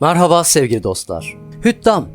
Merhaba sevgili dostlar. Hüddam,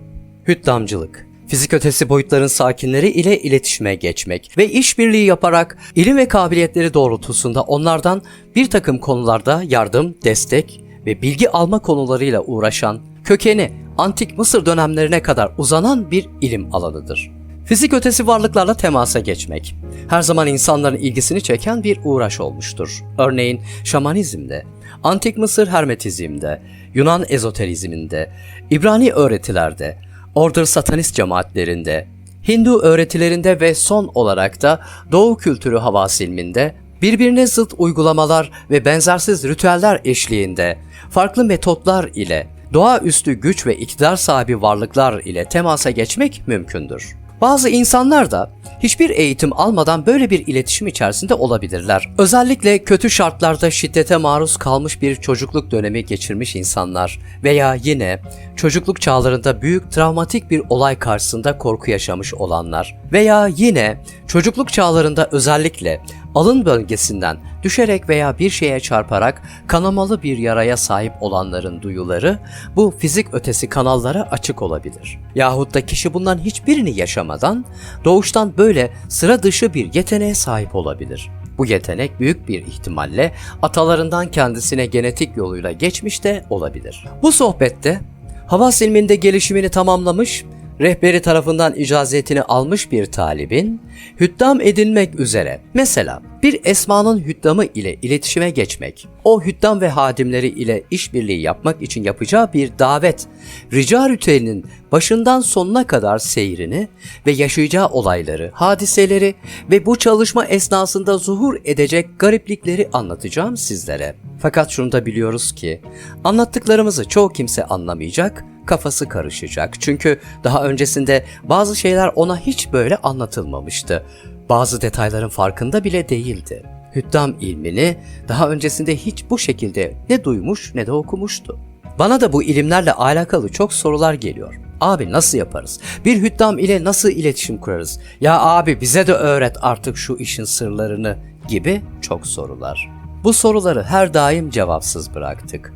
hüddamcılık. Fizik ötesi boyutların sakinleri ile iletişime geçmek ve işbirliği yaparak ilim ve kabiliyetleri doğrultusunda onlardan bir takım konularda yardım, destek ve bilgi alma konularıyla uğraşan, kökeni antik Mısır dönemlerine kadar uzanan bir ilim alanıdır. Fizik ötesi varlıklarla temasa geçmek her zaman insanların ilgisini çeken bir uğraş olmuştur. Örneğin şamanizmde, antik Mısır hermetizmde, Yunan ezoterizminde, İbrani öğretilerde, Order satanist cemaatlerinde, Hindu öğretilerinde ve son olarak da Doğu kültürü havas ilminde birbirine zıt uygulamalar ve benzersiz ritüeller eşliğinde farklı metotlar ile doğaüstü güç ve iktidar sahibi varlıklar ile temasa geçmek mümkündür. Bazı insanlar da hiçbir eğitim almadan böyle bir iletişim içerisinde olabilirler. Özellikle kötü şartlarda şiddete maruz kalmış bir çocukluk dönemi geçirmiş insanlar veya yine çocukluk çağlarında büyük travmatik bir olay karşısında korku yaşamış olanlar veya yine çocukluk çağlarında özellikle alın bölgesinden düşerek veya bir şeye çarparak kanamalı bir yaraya sahip olanların duyuları bu fizik ötesi kanallara açık olabilir. Yahut da kişi bundan hiçbirini yaşamadan doğuştan böyle sıra dışı bir yeteneğe sahip olabilir. Bu yetenek büyük bir ihtimalle atalarından kendisine genetik yoluyla geçmiş de olabilir. Bu sohbette havas ilminde gelişimini tamamlamış rehberi tarafından icazetini almış bir talibin hüddam edilmek üzere. Mesela bir esmanın hüddamı ile iletişime geçmek, o hüddam ve hadimleri ile işbirliği yapmak için yapacağı bir davet, rica ritüelinin başından sonuna kadar seyrini ve yaşayacağı olayları, hadiseleri ve bu çalışma esnasında zuhur edecek gariplikleri anlatacağım sizlere. Fakat şunu da biliyoruz ki anlattıklarımızı çoğu kimse anlamayacak, kafası karışacak. Çünkü daha öncesinde bazı şeyler ona hiç böyle anlatılmamıştı. Bazı detayların farkında bile değildi. Hüddam ilmini daha öncesinde hiç bu şekilde ne duymuş ne de okumuştu. Bana da bu ilimlerle alakalı çok sorular geliyor. Abi nasıl yaparız? Bir hüddam ile nasıl iletişim kurarız? Ya abi bize de öğret artık şu işin sırlarını gibi çok sorular. Bu soruları her daim cevapsız bıraktık.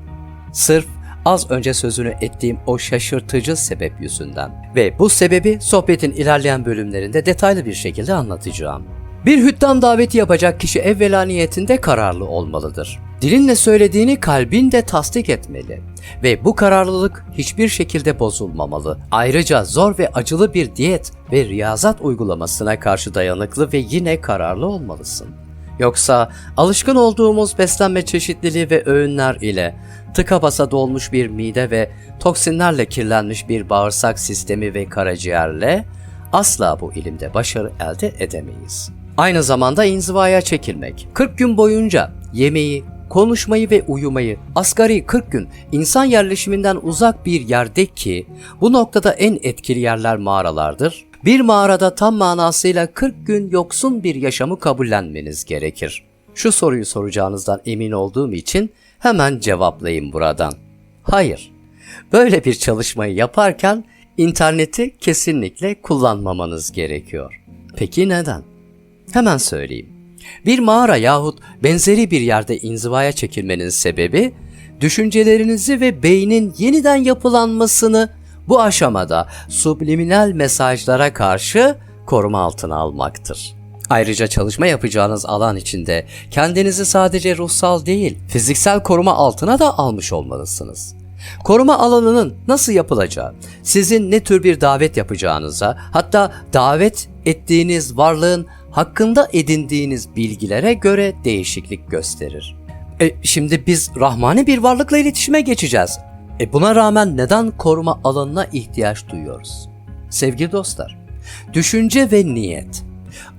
Sırf az önce sözünü ettiğim o şaşırtıcı sebep yüzünden. Ve bu sebebi sohbetin ilerleyen bölümlerinde detaylı bir şekilde anlatacağım. Bir hüddam daveti yapacak kişi evvela niyetinde kararlı olmalıdır. Dilinle söylediğini kalbin de tasdik etmeli ve bu kararlılık hiçbir şekilde bozulmamalı. Ayrıca zor ve acılı bir diyet ve riyazat uygulamasına karşı dayanıklı ve yine kararlı olmalısın. Yoksa alışkın olduğumuz beslenme çeşitliliği ve öğünler ile tıka basa dolmuş bir mide ve toksinlerle kirlenmiş bir bağırsak sistemi ve karaciğerle asla bu ilimde başarı elde edemeyiz. Aynı zamanda inzivaya çekilmek. 40 gün boyunca yemeği, konuşmayı ve uyumayı asgari 40 gün insan yerleşiminden uzak bir yerde ki bu noktada en etkili yerler mağaralardır. Bir mağarada tam manasıyla 40 gün yoksun bir yaşamı kabullenmeniz gerekir. Şu soruyu soracağınızdan emin olduğum için hemen cevaplayayım buradan. Hayır. Böyle bir çalışmayı yaparken interneti kesinlikle kullanmamanız gerekiyor. Peki neden? Hemen söyleyeyim. Bir mağara yahut benzeri bir yerde inzivaya çekilmenin sebebi düşüncelerinizi ve beynin yeniden yapılanmasını bu aşamada subliminal mesajlara karşı koruma altına almaktır. Ayrıca çalışma yapacağınız alan içinde kendinizi sadece ruhsal değil, fiziksel koruma altına da almış olmalısınız. Koruma alanının nasıl yapılacağı, sizin ne tür bir davet yapacağınıza, hatta davet ettiğiniz varlığın hakkında edindiğiniz bilgilere göre değişiklik gösterir. E, şimdi biz rahmani bir varlıkla iletişime geçeceğiz. E buna rağmen neden koruma alanına ihtiyaç duyuyoruz? Sevgili dostlar, düşünce ve niyet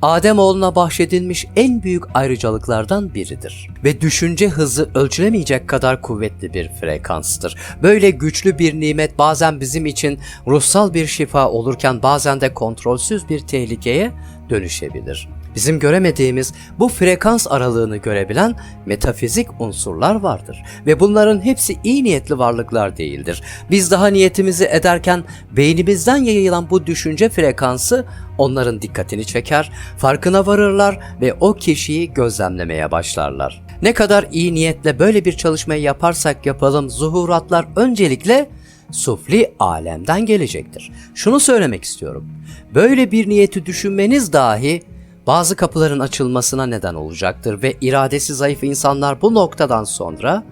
Ademoğluna bahşedilmiş en büyük ayrıcalıklardan biridir. Ve düşünce hızı ölçülemeyecek kadar kuvvetli bir frekanstır. Böyle güçlü bir nimet bazen bizim için ruhsal bir şifa olurken bazen de kontrolsüz bir tehlikeye dönüşebilir. Bizim göremediğimiz bu frekans aralığını görebilen metafizik unsurlar vardır ve bunların hepsi iyi niyetli varlıklar değildir. Biz daha niyetimizi ederken beynimizden yayılan bu düşünce frekansı onların dikkatini çeker, farkına varırlar ve o kişiyi gözlemlemeye başlarlar. Ne kadar iyi niyetle böyle bir çalışmayı yaparsak yapalım zuhuratlar öncelikle sufli alemden gelecektir. Şunu söylemek istiyorum. Böyle bir niyeti düşünmeniz dahi bazı kapıların açılmasına neden olacaktır ve iradesi zayıf insanlar bu noktadan sonra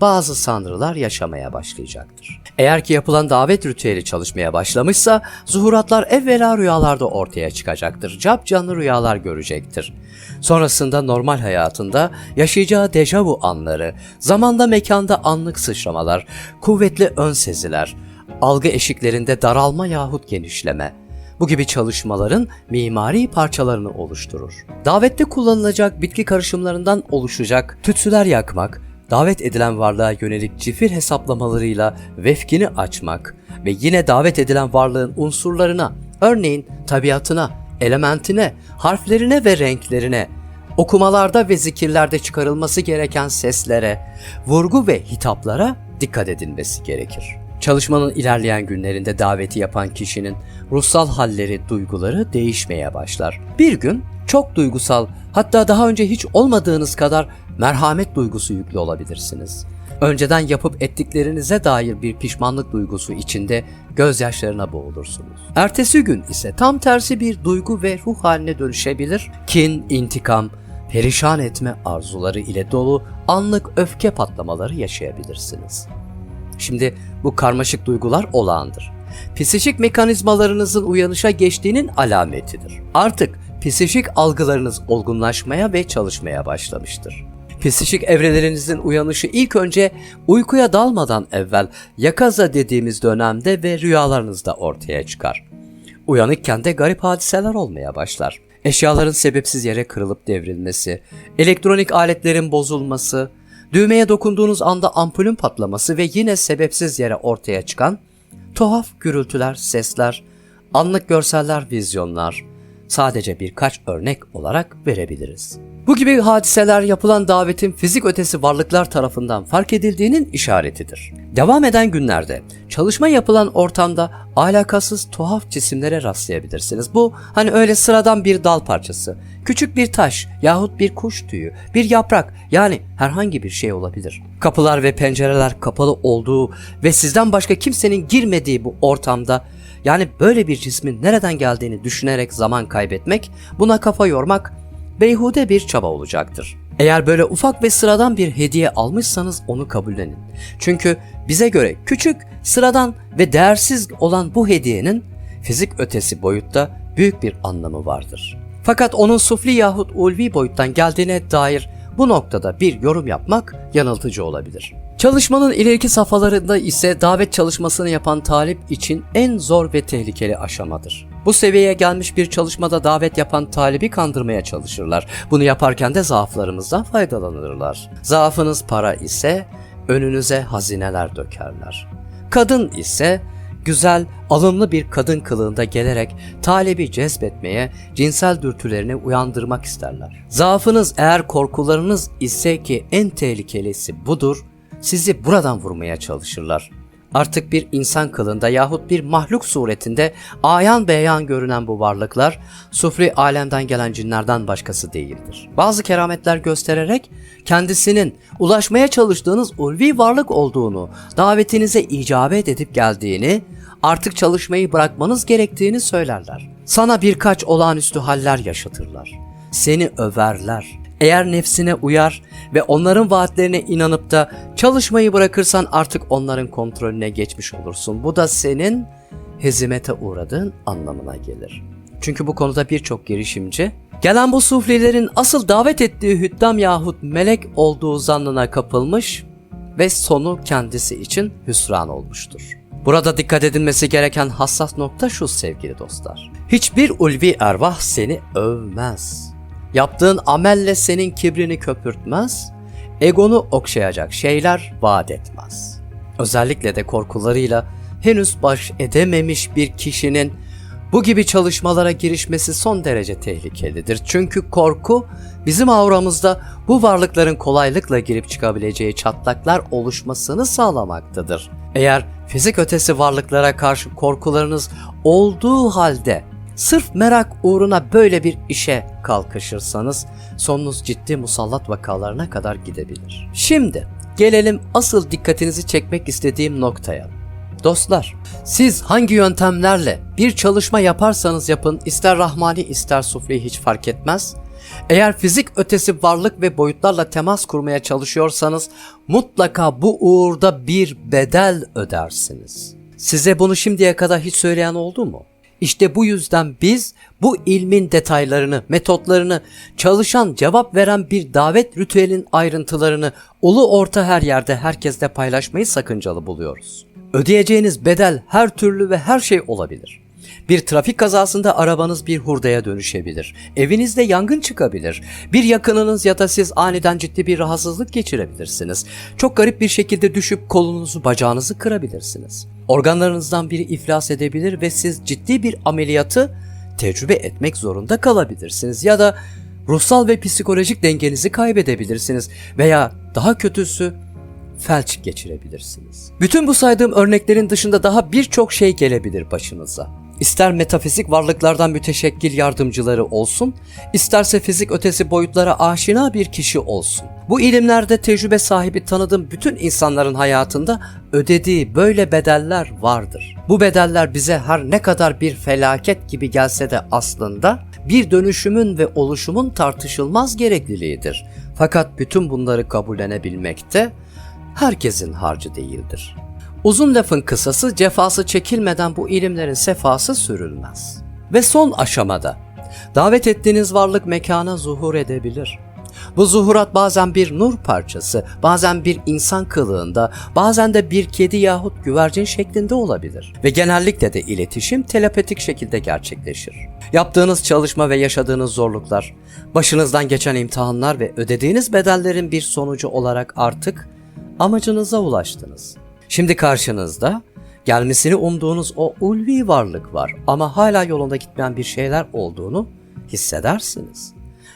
bazı sanrılar yaşamaya başlayacaktır. Eğer ki yapılan davet ritüeli çalışmaya başlamışsa zuhuratlar evvela rüyalarda ortaya çıkacaktır. Cap canlı rüyalar görecektir. Sonrasında normal hayatında yaşayacağı dejavu anları, zamanda mekanda anlık sıçramalar, kuvvetli ön seziler, algı eşiklerinde daralma yahut genişleme, bu gibi çalışmaların mimari parçalarını oluşturur. Davette kullanılacak bitki karışımlarından oluşacak tütsüler yakmak, davet edilen varlığa yönelik cifir hesaplamalarıyla vefkini açmak ve yine davet edilen varlığın unsurlarına, örneğin tabiatına, elementine, harflerine ve renklerine, okumalarda ve zikirlerde çıkarılması gereken seslere, vurgu ve hitaplara dikkat edilmesi gerekir. Çalışmanın ilerleyen günlerinde daveti yapan kişinin ruhsal halleri, duyguları değişmeye başlar. Bir gün çok duygusal, hatta daha önce hiç olmadığınız kadar merhamet duygusu yüklü olabilirsiniz. Önceden yapıp ettiklerinize dair bir pişmanlık duygusu içinde gözyaşlarına boğulursunuz. Ertesi gün ise tam tersi bir duygu ve ruh haline dönüşebilir. Kin, intikam, perişan etme arzuları ile dolu anlık öfke patlamaları yaşayabilirsiniz. Şimdi bu karmaşık duygular olağandır. Psikik mekanizmalarınızın uyanışa geçtiğinin alametidir. Artık psikik algılarınız olgunlaşmaya ve çalışmaya başlamıştır. Psikik evrelerinizin uyanışı ilk önce uykuya dalmadan evvel yakaza dediğimiz dönemde ve rüyalarınızda ortaya çıkar. Uyanıkken de garip hadiseler olmaya başlar. Eşyaların sebepsiz yere kırılıp devrilmesi, elektronik aletlerin bozulması, düğmeye dokunduğunuz anda ampulün patlaması ve yine sebepsiz yere ortaya çıkan tuhaf gürültüler, sesler, anlık görseller, vizyonlar sadece birkaç örnek olarak verebiliriz. Bu gibi hadiseler yapılan davetin fizik ötesi varlıklar tarafından fark edildiğinin işaretidir. Devam eden günlerde çalışma yapılan ortamda alakasız tuhaf cisimlere rastlayabilirsiniz. Bu hani öyle sıradan bir dal parçası, küçük bir taş yahut bir kuş tüyü, bir yaprak yani herhangi bir şey olabilir. Kapılar ve pencereler kapalı olduğu ve sizden başka kimsenin girmediği bu ortamda yani böyle bir cismin nereden geldiğini düşünerek zaman kaybetmek, buna kafa yormak beyhude bir çaba olacaktır. Eğer böyle ufak ve sıradan bir hediye almışsanız onu kabullenin. Çünkü bize göre küçük, sıradan ve değersiz olan bu hediyenin fizik ötesi boyutta büyük bir anlamı vardır. Fakat onun sufli yahut ulvi boyuttan geldiğine dair bu noktada bir yorum yapmak yanıltıcı olabilir. Çalışmanın ileriki safhalarında ise davet çalışmasını yapan talip için en zor ve tehlikeli aşamadır. Bu seviyeye gelmiş bir çalışmada davet yapan talibi kandırmaya çalışırlar. Bunu yaparken de zaaflarımızdan faydalanırlar. Zaafınız para ise önünüze hazineler dökerler. Kadın ise güzel, alımlı bir kadın kılığında gelerek talebi cezbetmeye, cinsel dürtülerini uyandırmak isterler. Zaafınız eğer korkularınız ise ki en tehlikelisi budur, sizi buradan vurmaya çalışırlar. Artık bir insan kılında yahut bir mahluk suretinde ayan beyan görünen bu varlıklar sufri alemden gelen cinlerden başkası değildir. Bazı kerametler göstererek kendisinin ulaşmaya çalıştığınız ulvi varlık olduğunu, davetinize icabet edip geldiğini, artık çalışmayı bırakmanız gerektiğini söylerler. Sana birkaç olağanüstü haller yaşatırlar. Seni överler. Eğer nefsine uyar ve onların vaatlerine inanıp da çalışmayı bırakırsan artık onların kontrolüne geçmiş olursun. Bu da senin hezimete uğradığın anlamına gelir. Çünkü bu konuda birçok girişimci gelen bu suflilerin asıl davet ettiği hüddam yahut melek olduğu zannına kapılmış ve sonu kendisi için hüsran olmuştur. Burada dikkat edilmesi gereken hassas nokta şu sevgili dostlar. Hiçbir ulvi ervah seni övmez. Yaptığın amelle senin kibrini köpürtmez, egonu okşayacak şeyler vaat etmez. Özellikle de korkularıyla henüz baş edememiş bir kişinin bu gibi çalışmalara girişmesi son derece tehlikelidir. Çünkü korku bizim auramızda bu varlıkların kolaylıkla girip çıkabileceği çatlaklar oluşmasını sağlamaktadır. Eğer fizik ötesi varlıklara karşı korkularınız olduğu halde Sırf merak uğruna böyle bir işe kalkışırsanız sonunuz ciddi musallat vakalarına kadar gidebilir. Şimdi gelelim asıl dikkatinizi çekmek istediğim noktaya. Dostlar, siz hangi yöntemlerle bir çalışma yaparsanız yapın, ister rahmani ister sufli hiç fark etmez. Eğer fizik ötesi varlık ve boyutlarla temas kurmaya çalışıyorsanız mutlaka bu uğurda bir bedel ödersiniz. Size bunu şimdiye kadar hiç söyleyen oldu mu? İşte bu yüzden biz bu ilmin detaylarını, metotlarını, çalışan, cevap veren bir davet ritüelin ayrıntılarını ulu orta her yerde herkesle paylaşmayı sakıncalı buluyoruz. Ödeyeceğiniz bedel her türlü ve her şey olabilir. Bir trafik kazasında arabanız bir hurdaya dönüşebilir. Evinizde yangın çıkabilir. Bir yakınınız ya da siz aniden ciddi bir rahatsızlık geçirebilirsiniz. Çok garip bir şekilde düşüp kolunuzu bacağınızı kırabilirsiniz. Organlarınızdan biri iflas edebilir ve siz ciddi bir ameliyatı tecrübe etmek zorunda kalabilirsiniz. Ya da ruhsal ve psikolojik dengenizi kaybedebilirsiniz. Veya daha kötüsü felç geçirebilirsiniz. Bütün bu saydığım örneklerin dışında daha birçok şey gelebilir başınıza. İster metafizik varlıklardan müteşekkil yardımcıları olsun, isterse fizik ötesi boyutlara aşina bir kişi olsun. Bu ilimlerde tecrübe sahibi tanıdığım bütün insanların hayatında ödediği böyle bedeller vardır. Bu bedeller bize her ne kadar bir felaket gibi gelse de aslında bir dönüşümün ve oluşumun tartışılmaz gerekliliğidir. Fakat bütün bunları kabullenebilmekte herkesin harcı değildir. Uzun lafın kısası cefası çekilmeden bu ilimlerin sefası sürülmez. Ve son aşamada davet ettiğiniz varlık mekana zuhur edebilir. Bu zuhurat bazen bir nur parçası, bazen bir insan kılığında, bazen de bir kedi yahut güvercin şeklinde olabilir. Ve genellikle de iletişim telepatik şekilde gerçekleşir. Yaptığınız çalışma ve yaşadığınız zorluklar, başınızdan geçen imtihanlar ve ödediğiniz bedellerin bir sonucu olarak artık amacınıza ulaştınız. Şimdi karşınızda gelmesini umduğunuz o ulvi varlık var ama hala yolunda gitmeyen bir şeyler olduğunu hissedersiniz.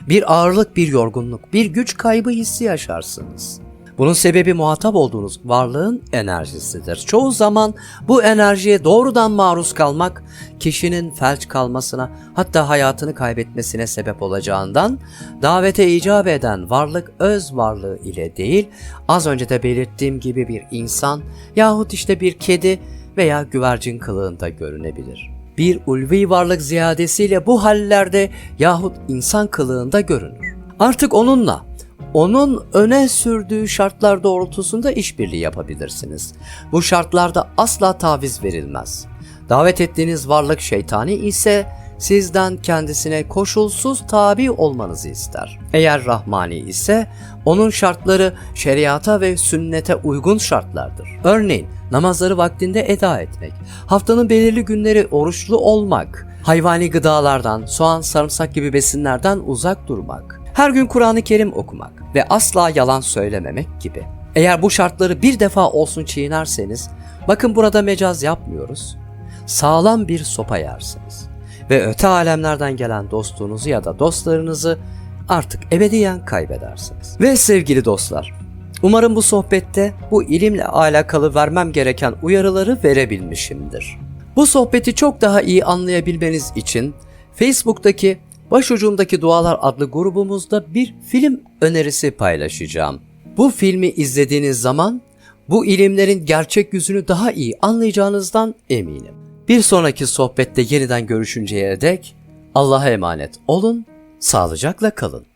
Bir ağırlık, bir yorgunluk, bir güç kaybı hissi yaşarsınız. Bunun sebebi muhatap olduğunuz varlığın enerjisidir. Çoğu zaman bu enerjiye doğrudan maruz kalmak kişinin felç kalmasına hatta hayatını kaybetmesine sebep olacağından davete icap eden varlık öz varlığı ile değil az önce de belirttiğim gibi bir insan yahut işte bir kedi veya güvercin kılığında görünebilir. Bir ulvi varlık ziyadesiyle bu hallerde yahut insan kılığında görünür. Artık onunla onun öne sürdüğü şartlar doğrultusunda işbirliği yapabilirsiniz. Bu şartlarda asla taviz verilmez. Davet ettiğiniz varlık şeytani ise sizden kendisine koşulsuz tabi olmanızı ister. Eğer rahmani ise onun şartları şeriata ve sünnete uygun şartlardır. Örneğin namazları vaktinde eda etmek, haftanın belirli günleri oruçlu olmak, hayvani gıdalardan, soğan, sarımsak gibi besinlerden uzak durmak, her gün Kur'an-ı Kerim okumak ve asla yalan söylememek gibi. Eğer bu şartları bir defa olsun çiğnerseniz, bakın burada mecaz yapmıyoruz, sağlam bir sopa yersiniz. Ve öte alemlerden gelen dostunuzu ya da dostlarınızı artık ebediyen kaybedersiniz. Ve sevgili dostlar, umarım bu sohbette bu ilimle alakalı vermem gereken uyarıları verebilmişimdir. Bu sohbeti çok daha iyi anlayabilmeniz için Facebook'taki Başucumdaki Dualar adlı grubumuzda bir film önerisi paylaşacağım. Bu filmi izlediğiniz zaman bu ilimlerin gerçek yüzünü daha iyi anlayacağınızdan eminim. Bir sonraki sohbette yeniden görüşünceye dek Allah'a emanet olun, sağlıcakla kalın.